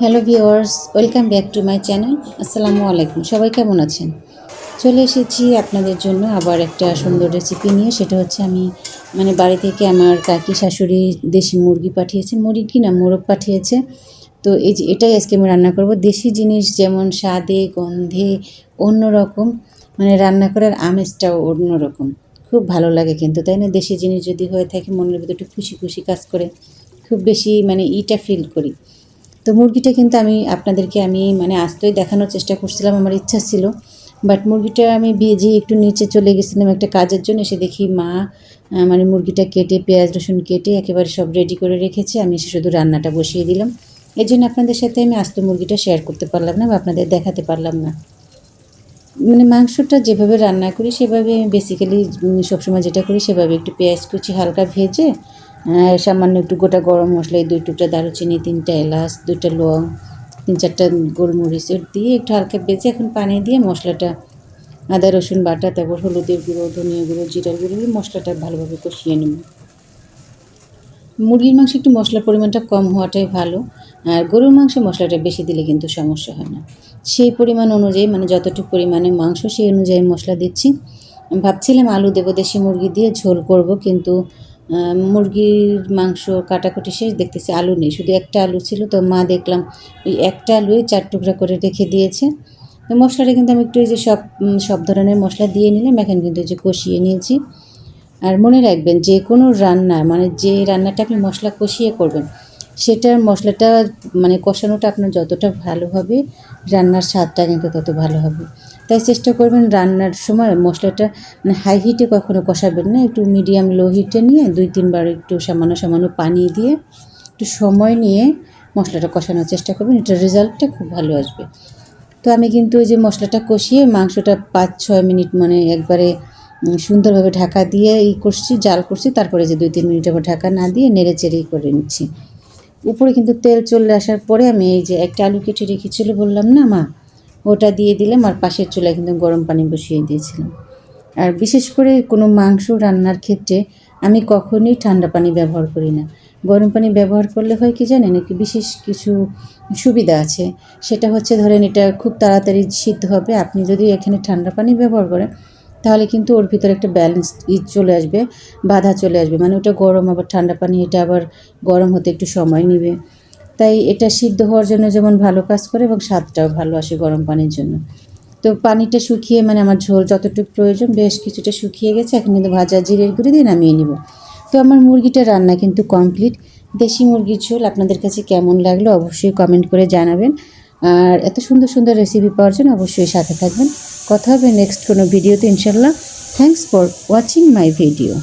Hello viewers welcome back to my channel. আসসালামু আলাইকুম। সবাই কেমন আছেন? চলে এসেছি আপনাদের জন্য আবার একটা সুন্দর রেসিপি নিয়ে। সেটা হচ্ছে আমি মানে বাড়ি থেকে আমার কাকি শাশুড়ি দেশি মুরগি পাঠিয়েছে। মুরগি না, মোরগ পাঠিয়েছে। তো এই যে এটাই আজকে আমি রান্না করব। দেশি জিনিস যেমন স্বাদে, গন্ধে অন্যরকম মানে রান্না করার আমেজটাও অন্যরকম। খুব ভালো লাগে কিন্তু, তাই না? দেশি জিনিস যদি হয়ে থাকে, মনের ভিতরে একটু খুশি খুশি কাজ করে, খুব বেশি মানে ইটা ফিল করি। তো মুরগিটা কিন্তু আমি আপনাদেরকে আমি মানে আস্তই দেখানোর চেষ্টা করছিলাম, আমার ইচ্ছা ছিল। বাট মুরগিটা আমি ভেজে একটু নিচে চলে গেছিলাম একটা কাজের জন্য, এসে দেখি মা মানে মুরগিটা কেটে, পেঁয়াজ, রসুন কেটে একেবারে সব রেডি করে রেখেছে। আমি এসে শুধু রান্নাটা বসিয়ে দিলাম। এই জন্য আপনাদের সাথে আমি আস্ত মুরগিটা শেয়ার করতে পারলাম না বা আপনাদের দেখাতে পারলাম না। মানে মাংসটা যেভাবে রান্না করি, সেভাবে আমি বেসিক্যালি সবসময় যেটা করি সেভাবে একটু পেঁয়াজ কুচি হালকা ভেজে সামান্য একটু গোটা গরম মশলা, এই দুই টুকটা দারুচিনি, তিনটা এলাচ, দুইটা লং, তিন চারটা গোলমরিচ দিয়ে একটু হালকা ভেজে এখন পানি দিয়ে মশলাটা, আদা, রসুন বাটা, তারপর হলুদের গুঁড়ো, ধনিয়া গুঁড়ো, জিরার গুঁড়ো মশলাটা ভালোভাবে কষিয়ে নেব। মুরগির মাংস একটু মশলার পরিমাণটা কম হওয়াটাই ভালো, আর গরুর মাংসে মশলাটা বেশি দিলে কিন্তু সমস্যা হয় না। সেই পরিমাণ অনুযায়ী মানে যতটুকু পরিমাণে মাংস, সেই অনুযায়ী মশলা দিচ্ছি। ভাবছিলাম আলু দেবো, দেশি মুরগি দিয়ে ঝোল করব, কিন্তু মুরগির মাংস কাটাকুটি শেষ, দেখতেছি আলু নেই। শুধু একটা আলু ছিল, তো মা দেখলাম ওই একটা আলুই চার টুকরা করে রেখে দিয়েছে। মশলাটা কিন্তু আমি একটু এই যে সব সব ধরনের মশলা দিয়ে নিলাম, এখন কিন্তু যে কষিয়ে নিয়েছি। আর মনে রাখবেন, যে কোনো রান্না মানে যে রান্নাটা আপনি মশলা কষিয়ে করবেন, সেটার মশলাটা মানে কষানোটা আপনার যতটা ভালো হবে, রান্নার স্বাদটা কিন্তু তত ভালো হবে। তাই চেষ্টা করবেন রান্নার সময় মশলাটা মানে হাই হিটে কখনো কষাবেন না, একটু মিডিয়াম লো হিটে নিয়ে দুই তিনবার একটু সামান্য সামান্য পানি দিয়ে একটু সময় নিয়ে মশলাটা কষানোর চেষ্টা করবেন এটার রেজাল্টটা খুব ভালো আসবে। তো আমি কিন্তু ওই যে মশলাটা কষিয়ে মাংসটা পাঁচ ছয় মিনিট মানে একবারে সুন্দরভাবে ঢাকা দিয়ে ই করছি, জাল করছি, তারপরে যে দুই তিন মিনিট আবার ঢাকা না দিয়ে নেড়ে চেড়েই করে নিচ্ছি। উপরে কিন্তু তেল চলে আসার পরে আমি এই যে একটা আলু কেটে রেখেছিল বললাম না মা ওটা দিয়ে দিলাম আর পাশের চুলায় কিন্তু গরম পানি বসিয়ে দিয়েছিলাম। আর বিশেষ করে কোনো মাংস রান্নার ক্ষেত্রে আমি কখনোই ঠান্ডা পানি ব্যবহার করি না। গরম পানি ব্যবহার করলে হয় কি জানেন? একটু বিশেষ কিছু সুবিধা আছে। সেটা হচ্ছে ধরেন এটা খুব তাড়াতাড়ি সিদ্ধ হবে। আপনি যদি এখানে ঠান্ডা পানি ব্যবহার করেন, তাহলে কিন্তু ওর ভিতরে একটা ব্যালেন্স চলে আসবে, বাধা চলে আসবে। মানে ওটা গরম, আবার ঠান্ডা পানি, এটা আবার গরম হতে একটু সময় নেবে। তাই এটা সিদ্ধ হওয়ার জন্য যেমন ভালো কাজ করে এবং স্বাদটাও ভালো আসে গরম পানির জন্য। তো পানিটা শুকিয়ে মানে আমার ঝোল যতটুকু প্রয়োজন, বেশ কিছুটা শুকিয়ে গেছে। এখন কিন্তু ভাজা জিরের গুঁড়ি দিয়ে নামিয়ে নিব। তো আমার মুরগিটা রান্না কিন্তু কমপ্লিট। দেশি মুরগির ঝোল আপনাদের কাছে কেমন লাগল অবশ্যই কমেন্ট করে জানাবেন। আর এত সুন্দর সুন্দর রেসিপি পাওয়ার জন্য অবশ্যই সাথে থাকবেন। কথা হবে নেক্সট কোনো ভিডিওতে ইনশাল্লাহ thanks for watching my video